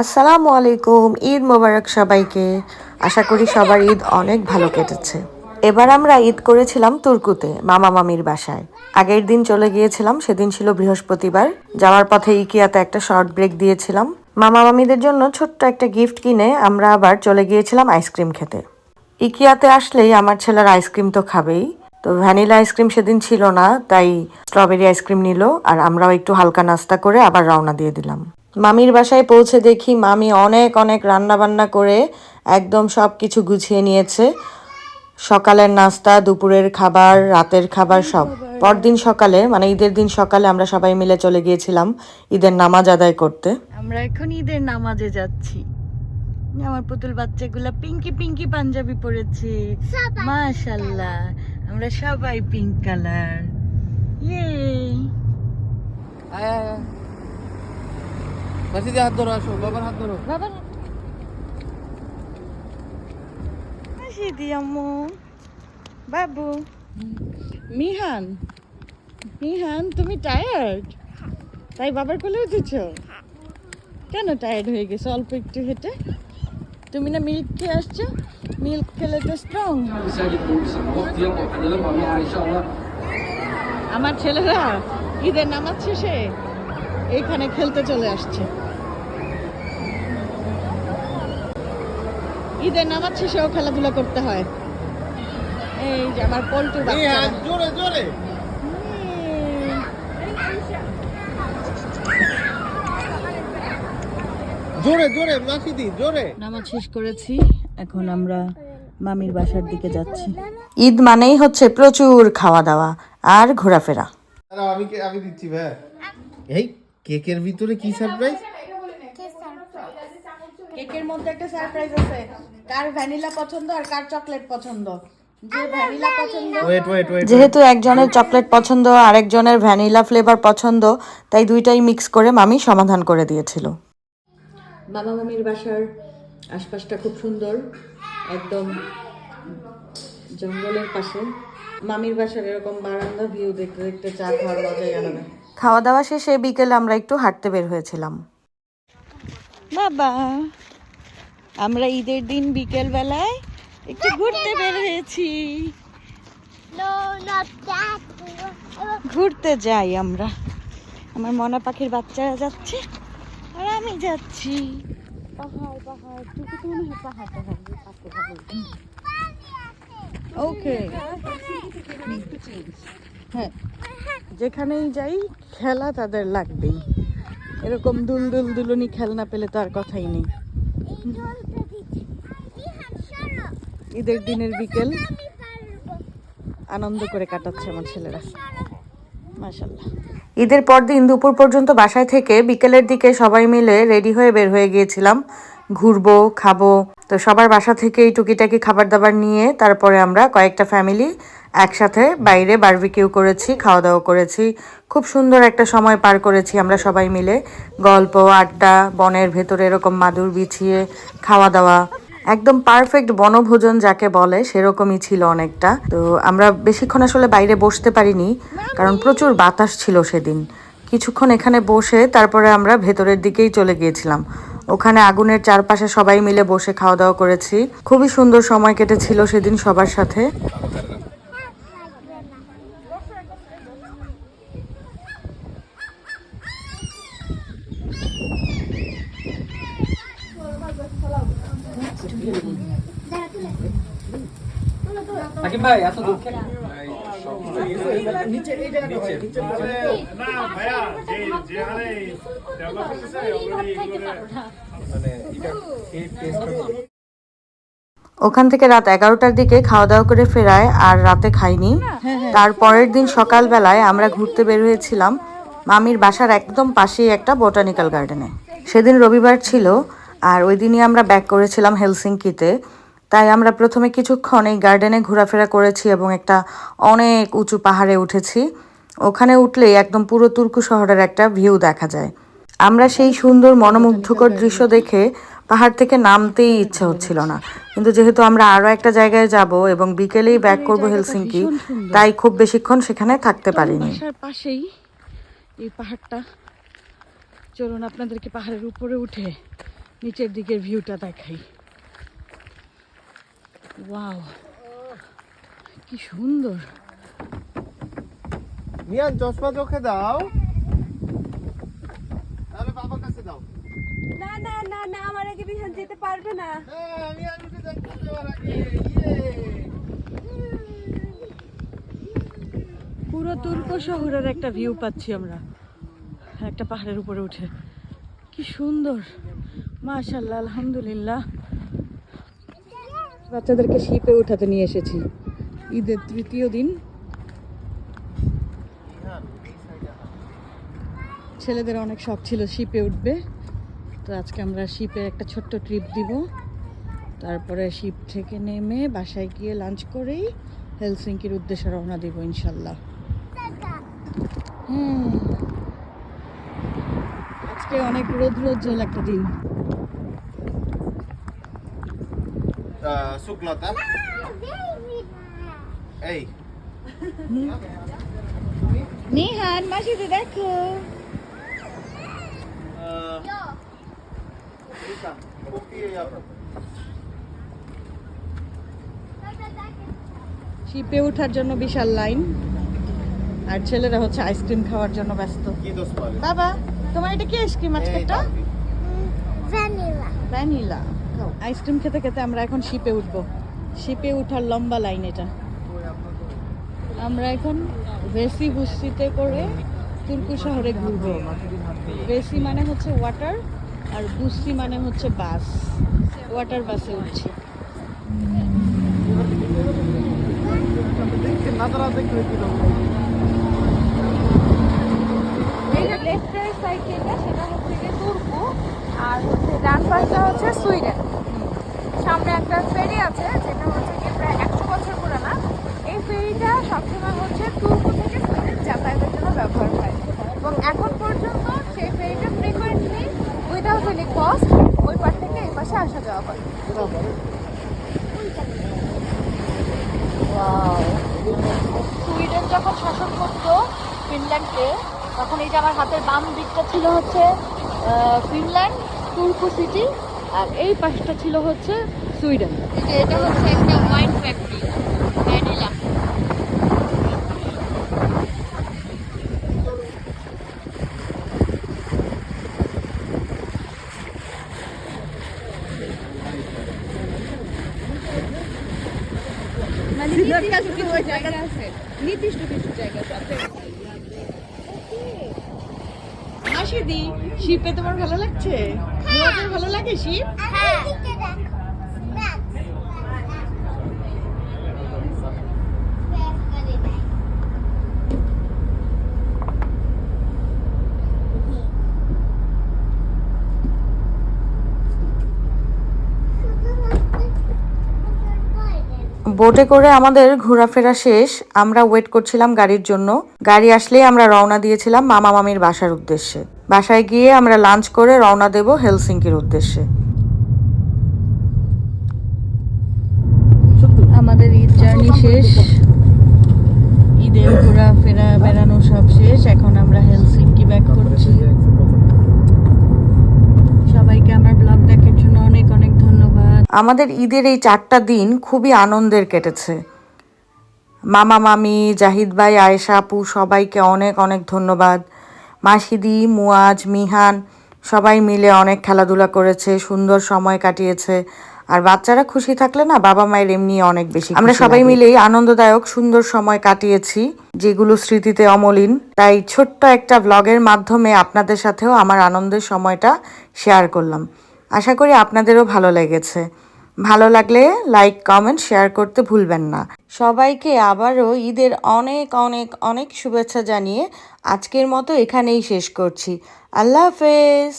আসসালামু আলাইকুম, ঈদ মোবারক সবাইকে। আশা করি সবার ঈদ অনেক ভালো কেটেছে। এবার আমরা ঈদ করেছিলাম তুর্কুতে, মামা মামির বাসায়। আগের দিন চলে গিয়েছিলাম, সেদিন ছিল বৃহস্পতিবার। যাওয়ার পথে ইকিয়াতে একটা শর্ট ব্রেক দিয়েছিলাম। মামা মামিদের জন্য ছোট্ট একটা গিফট কিনে আমরা আবার চলে গিয়েছিলাম আইসক্রিম খেতে। ইকিয়াতে আসলেই আমার ছেলের আইসক্রিম তো খাবেই। তো ভ্যানিলা আইসক্রিম সেদিন ছিল না, তাই স্ট্রবেরি আইসক্রিম নিল, আর আমরাও একটু হালকা নাস্তা করে আবার রওনা দিয়ে দিলাম। মামির বাসায় পৌঁছে দেখি মামি অনেক অনেক রান্না বান্না করে একদম সব কিছু গুছিয়ে নিয়েছে। সকালের নাস্তা দুপুরের খাবার রাতের খাবার সব। পরদিন সকালে মানে ঈদের দিন সকালে আমরা সবাই মিলে চলে গিয়েছিলাম ঈদের নামাজ আদায় করতে। আমরা এখন ঈদের নামাজে যাচ্ছি। আমার পুতুল বাচ্চাগুলা পিঙ্কি পিঙ্কি পাঞ্জাবি পরেছে। মাশাল্লাহ আমরা সবাই পিঙ্ক কালার। ইয়ে মাসিদি হাত ধরো আসো বাবার হাত ধরো। বাবা হাসি আম্মু। বাবু। মিহান মিহান তুমি টায়ার্ড তাই বাবার কোলে উঠেছ? কেন টায়ার্ড হয়ে গেছে? অল্প একটু হেঁটে। তুমি না মিল্ক খেয়ে আসছো? মিল্ক খেলে তো স্ট্রং আমার ছেলেরা ঈদের নামাজ শেষে এইখানে খেলতে চলে আসছে। ঈদের নামাজ শেষেও খেলাধুলা করতে হয়। এই যে আমার পল্টু জোরে জোরে। জোরে জোরে মাসিদি জোরে। নামাজ শেষ করেছি এখন আমরা মামির বাসার দিকে যাচ্ছি। ঈদ মানেই হচ্ছে প্রচুর খাওয়া দাওয়া আর ঘোরাফেরা। আমি আমি দিচ্ছি ভাই। এই কেকের ভিতরে কি সারপ্রাইজ কেকের মধ্যে একটা সারপ্রাইজ আছে। কার ভ্যানিলা পছন্দ আর কার চকলেট পছন্দ? যে ভ্যানিলা পছন্দ ওয়েট ওয়েট ওয়েট যেহেতু একজনের চকলেট পছন্দ আরেকজনের ভ্যানিলা ফ্লেভার পছন্দ তাই দুইটাই মিক্স করে মামি সমাধান করে দিয়েছিল। মামা মামির বাসার আশপাশটা খুব সুন্দর একদম জঙ্গলের পাশে। মামির বাসার এরকম বারান্দা ভিউ দেখতে দেখতে চা খাওয়ার মজাই আলাদা। খাওয়া দাওয়া শেষে বিকেলে আমরা একটু হাঁটতে বের হয়েছিলাম। বাবা আমরা ঈদের দিন বিকেল বেলায় একটু ঘুরতে বের হয়েছি No, not that. ঘুরতে যাই আমরা। আমার মনা পাখির বাচ্চারা যাচ্ছে আর আমি যাচ্ছি। পাহাড় পাহাড় পাহাড় পাহাড় ওকে হ্যাঁ যেখানেই যাই খেলা তাদের লাগবেই। এরকম দুল দুল দুলুনি খেলনা পেলে তো আর কথাই নেই। ঈদের দিনের বিকেল। আনন্দ করে কাটাচ্ছে আমার ছেলেরা। মাশাল্লাহ ঈদের পর দিন দুপুর পর্যন্ত বাসায় থেকে বিকেলের দিকে সবাই মিলে রেডি হয়ে বের হয়ে গিয়েছিলাম। ঘুরবো, খাব তো সবার বাসা থেকে এই টুকিটাকি খাবার দাবার নিয়ে তারপরে আমরা কয়েকটা ফ্যামিলি একসাথে বাইরে বারবিকিউ করেছি খাওয়া দাওয়া করেছি। খুব সুন্দর একটা সময় পার করেছি আমরা সবাই মিলে। গল্প, আড্ডা, বনের ভেতরে এরকম মাদুর বিছিয়ে খাওয়া দাওয়া একদম পারফেক্ট বনভোজন যাকে বলে, সেরকমই ছিল অনেকটা। তো আমরা বেশিক্ষণ আসলে বাইরে বসতে পারিনি, কারণ প্রচুর বাতাস ছিল সেদিন। কিছুক্ষণ এখানে বসে তারপরে আমরা ভেতরের দিকেই চলে গিয়েছিলাম। ওখানে আগুনের চারপাশে সবাই মিলে বসে খাওয়া দাওয়া করেছি। খুবই সুন্দর সময় কেটেছিল সেদিন সবার সাথে। ভাই এত দুঃখ ওখান থেকে রাত এগারোটার দিকে খাওয়া দাওয়া করে ফেরায় আর রাতে খাইনি। তার পরের দিন সকালবেলায় আমরা ঘুরতে বের হয়েছিলাম মামির বাসার একদম পাশেই একটা বোটানিক্যাল গার্ডেনে। সেদিন রবিবার ছিল আর ওই দিনই আমরা ব্যাক করেছিলাম হেলসিঙ্কিতে। তাই আমরা প্রথমে কিছুক্ষণ এই গার্ডেনে ঘোরাফেরা করেছি এবং একটা অনেক উঁচু পাহাড়ে উঠেছি। ওখানে উঠলেই একদম পুরো তুর্কু শহরের একটা ভিউ দেখা যায়। আমরা সেই সুন্দর মনোমুগ্ধকর দৃশ্য দেখে পাহাড় থেকে নামতেই ইচ্ছে হচ্ছিল না। কিন্তু যেহেতু আমরা আরও একটা জায়গায় যাব এবং বিকেলেই ব্যাক করব হেলসিঙ্কি, তাই খুব বেশিক্ষণ সেখানে থাকতে পারিনি। পাশেই এই পাহাড়টা। চলুন আপনাদেরকে পাহাড়ের উপরে উঠে নিচের দিকের ভিউটা দেখাই। ওয়াও কি সুন্দর। মিয়ান চশমা চোখে দাও। তাহলে বাবার কাছে দাও। না না না না আমার আগে বিহান যেতে পারবে না। মিয়ান উঠে তোমার আগে। ইয়ে। পুরো তুর্ক শহরের একটা ভিউ পাচ্ছি আমরা। একটা পাহাড়ের উপরে উঠে। কি সুন্দর। মাশাল্লাহ আলহামদুলিল্লাহ। বাচ্চাদেরকে শিপে উঠাতে নিয়ে এসেছি। ঈদের তৃতীয় দিন। ছেলেদের অনেক শখ ছিল শিপে উঠবে। তো আজকে আমরা শিপে একটা ছোট্ট ট্রিপ দিব। তারপরে শিপ থেকে নেমে বাসায় গিয়ে লাঞ্চ করেই হেলসিঙ্কির উদ্দেশ্যে রওনা দিব ইনশাল্লাহ। হুম। আজকে অনেক রৌদ্রোজ্জ্বল একটা দিন। শুক্লতা। এই। নিহান মাসিতে দেখো। শিপে ওঠার জন্য বিশাল লাইন। আর ছেলেরা হচ্ছে আইসক্রিম খাওয়ার জন্য ব্যস্ত। বাবা তোমার এটা কি আইসক্রিম আজকে ভ্যানিলা। ভ্যানিলা। আইসক্রিম খেতে খেতে আমরা এখন শিপে উঠবো। শিপে উঠার লম্বা লাইন এটা। আমরা এখন ভেসি বুসিতে করে তুর্কু শহরে ঘুরবো। ভেসি মানে হচ্ছে ওয়াটার আর বুসি মানে হচ্ছে বাস ওয়াটার বাসে উঠছি। সেটা হচ্ছে আর ডান পাশটা হচ্ছে সুইডেন। সামনে একটা ফেরি আছে, যেটা হচ্ছে গিয়ে প্রায় একশো বছর পুরানা। এই ফেরিটা সবসময় হচ্ছে তুর্কু থেকে সুইডেন যাতায়াতের জন্য ব্যবহার হয়। এবং এখন পর্যন্ত সেই ফেরিটা ফ্রিকোয়েন্টলি উইদাউট এনি কস্ট ওই পাশ থেকে এই পাশে আসা যাওয়া করে সুইডেন যখন শাসন করতো ফিনল্যান্ডকে, তখন এই যে আমার হাতের বাম দিকটা ছিল হচ্ছে ফিনল্যান্ড তুর্কু সিটি আর এই পাশটা ছিল হচ্ছে সুইডেন। এটা হচ্ছে একটা ওয়াইন ফ্যাক্টরি ভ্যানিলা মানে নির্দিষ্ট কিছু জায়গা আছে। নির্দিষ্ট কিছু জায়গা আছে। মাসিদি। শিপে তোমার ভালো লাগছে? তোমাদের ভালো লাগে শিপ? হ্যাঁ। বোটে করে আমাদের ঘোরাফেরা শেষ। আমরা ওয়েট করছিলাম গাড়ির জন্য। গাড়ি আসলেই আমরা রওনা দিয়েছিলাম মামা মামির বাসার উদ্দেশ্যে। বাসায় গিয়ে আমরা লাঞ্চ করে রওনা দেব হেলসিঙ্কির উদ্দেশ্যে। আমাদের ঈদ জার্নি শেষ। ঈদের ঘোরাফেরা বেড়ানো সব শেষ। এখন আমরা হেলসিঙ্কি ব্যাক করছি। সবাইকে আমার ব্লগ দেখার জন্য অনেক অনেক ধন্যবাদ। আমাদের ঈদের এই চারটা দিন খুবই আনন্দের কেটেছে। মামা মামি জাহিদ ভাই আয়েশা আপু সবাইকে অনেক অনেক ধন্যবাদ। মাসিদি মুয়াজ মিহান সবাই মিলে অনেক খেলাধুলা করেছে সুন্দর সময় কাটিয়েছে। আর বাচ্চারা খুশি থাকলে না বাবা মায়ের এমনি অনেক বেশি আমরা সবাই মিলেই আনন্দদায়ক সুন্দর সময় কাটিয়েছি যেগুলো স্মৃতিতে অমলিন। তাই ছোট্ট একটা ব্লগের মাধ্যমে আপনাদের সাথেও আমার আনন্দের সময়টা শেয়ার করলাম। আশা করি আপনাদেরও ভালো লেগেছে। ভালো লাগলে লাইক কমেন্ট শেয়ার করতে ভুলবেন না। সবাইকে আবারও ঈদের অনেক অনেক অনেক শুভেচ্ছা জানিয়ে আজকের মতো এখানেই শেষ করছি। আল্লাহ হাফেজ।